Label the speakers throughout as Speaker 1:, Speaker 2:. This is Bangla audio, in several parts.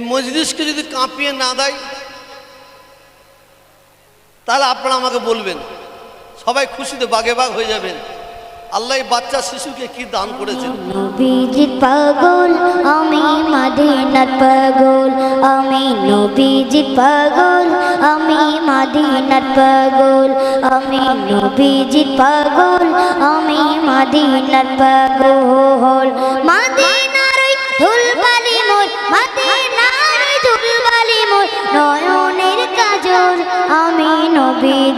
Speaker 1: এই মজলিসকে যদি কাঁপিয়ে না দেয়, তাহলে আপনারা আমাকে বলবেন, সবাই খুশিতে বাগে বাগ হয়ে যাবেন। আল্লাহ বাচ্চা শিশুকে কি দান করেছেন?
Speaker 2: পাগল, আমি মাদিনার পাগল, আমি পাগল, আমি মাদিনার পাগল, আমি পাগল, আমি মাদিনার পাগল। মাদিনার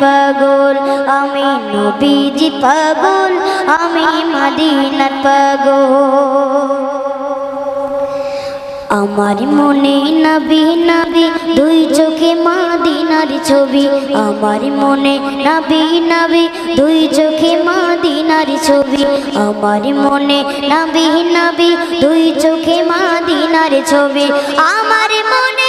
Speaker 2: পাগল, আমি নবীজি পাগল, আমি মদিনার পাগল। আমার মনে নবী নবী, দুই চোখে মাদিনার ছবি। আমার মনে নবী নবী, দুই চোখে মাদিনার ছবি। আমার মনে নবী নবী, দুই চোখে মাদিনার ছবি। আমার মনে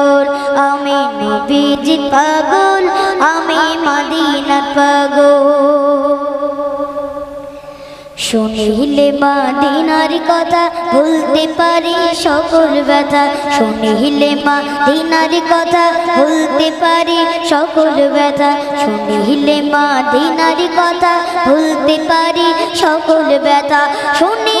Speaker 2: আমি নবীজি পাগল, আমি মদিনার পাগল। শুনিলে মাদিনার কথা ভুলতে পারি সকল ব্যথা। শুনিলে মাদিনার কথা ভুলতে পারি সকল ব্যথা। শুনিলে মাদিনার কথা ভুলতে পারি সকল ব্যথা। শুনিলে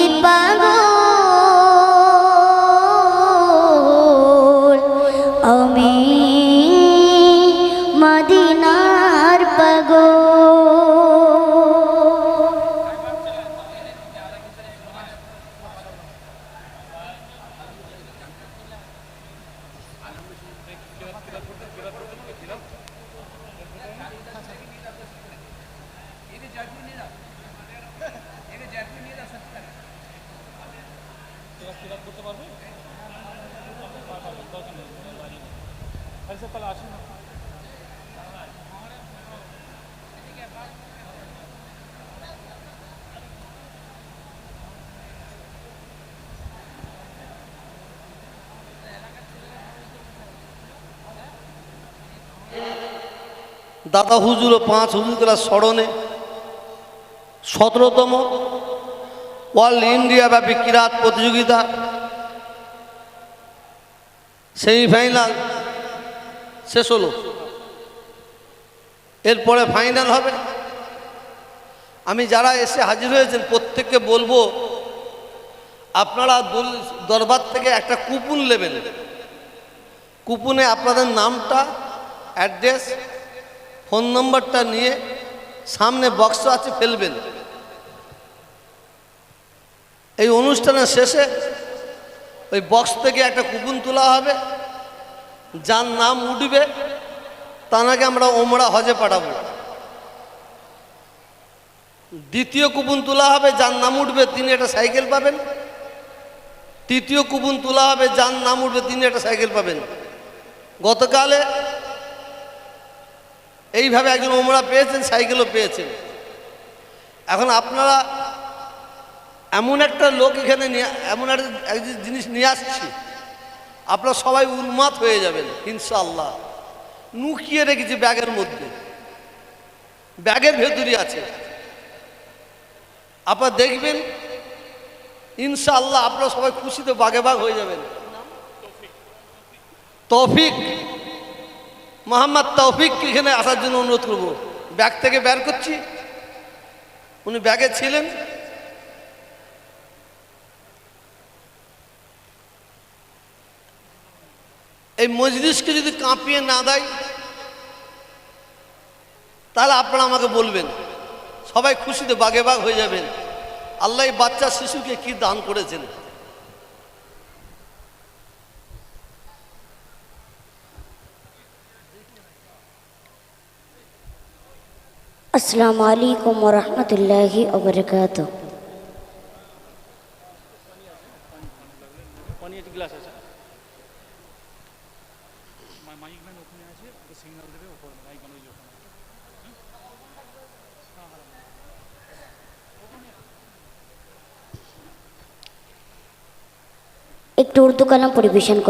Speaker 1: দাদা হুজুর ও পাঁচ হুজুররা স্মরণে সতেরোতম ওয়ার্ল্ড ইন্ডিয়া ব্যাপী কিরাত প্রতিযোগিতা সেমিফাইনাল শেষ হলো। এরপরে ফাইনাল হবে। আমি যারা এসে হাজির হয়েছেন, প্রত্যেককে বলব, আপনারা দরবার থেকে একটা কুপন নেবেন। কুপনে আপনাদের নামটা অ্যাড্রেস ফোন নম্বরটা নিয়ে সামনে বক্স আছে, ফেলবেন। এই অনুষ্ঠানের শেষে ওই বক্স থেকে একটা কুপন তোলা হবে, যার নাম উঠবে তানাকে আমরা ওমরা হজে পাঠাবো। দ্বিতীয় কুপন তোলা হবে, যার নাম উঠবে, তিনি একটা সাইকেল পাবেন। তৃতীয় কুপন তোলা হবে, যার নাম উঠবে, তিনি একটা সাইকেল পাবেন। গতকালে এইভাবে একজন ওমরা পেয়েছেন, সাইকেলও পেয়েছেন। এখন আপনারা এমন একটা লোক এখানে এমন একটা এক জিনিস নিয়ে আসছি। আপনারা সবাই উন্মাদ হয়ে যাবেন ইনশাল্লাহ নুকিয়ে রেখেছি ব্যাগের মধ্যে। ব্যাগের ভেতরই আছে। আপনারা দেখবেন, ইনশাআল্লাহ আপনারা সবাই খুশিতে বাগে বাগ হয়ে যাবেন। তৌফিক। মোহাম্মদ তৌফিককে এখানে আসার জন্য অনুরোধ করব। ব্যাগ থেকে বের করছি। উনি ব্যাগে ছিলেন। এই মজলিসকে যদি কাঁপিয়ে না দেয় তাহলে আপনারা আমাকে বলবেন সবাই খুশিতে বাগে বাগ হয়ে যাবেন আল্লাহ এই বাচ্চা শিশুকে কি দান করেছেন
Speaker 2: আসসালামু আলাইকুম রহমতুল্লাহি
Speaker 3: গ্লাস আছে মাইক ম্যান ওখানে আছে, ওকে সিগন্যাল দেবে ওপর মাইক ম্যান ওই ওখানে।
Speaker 2: একটু উর্দু কালাম পরিবেশন করছি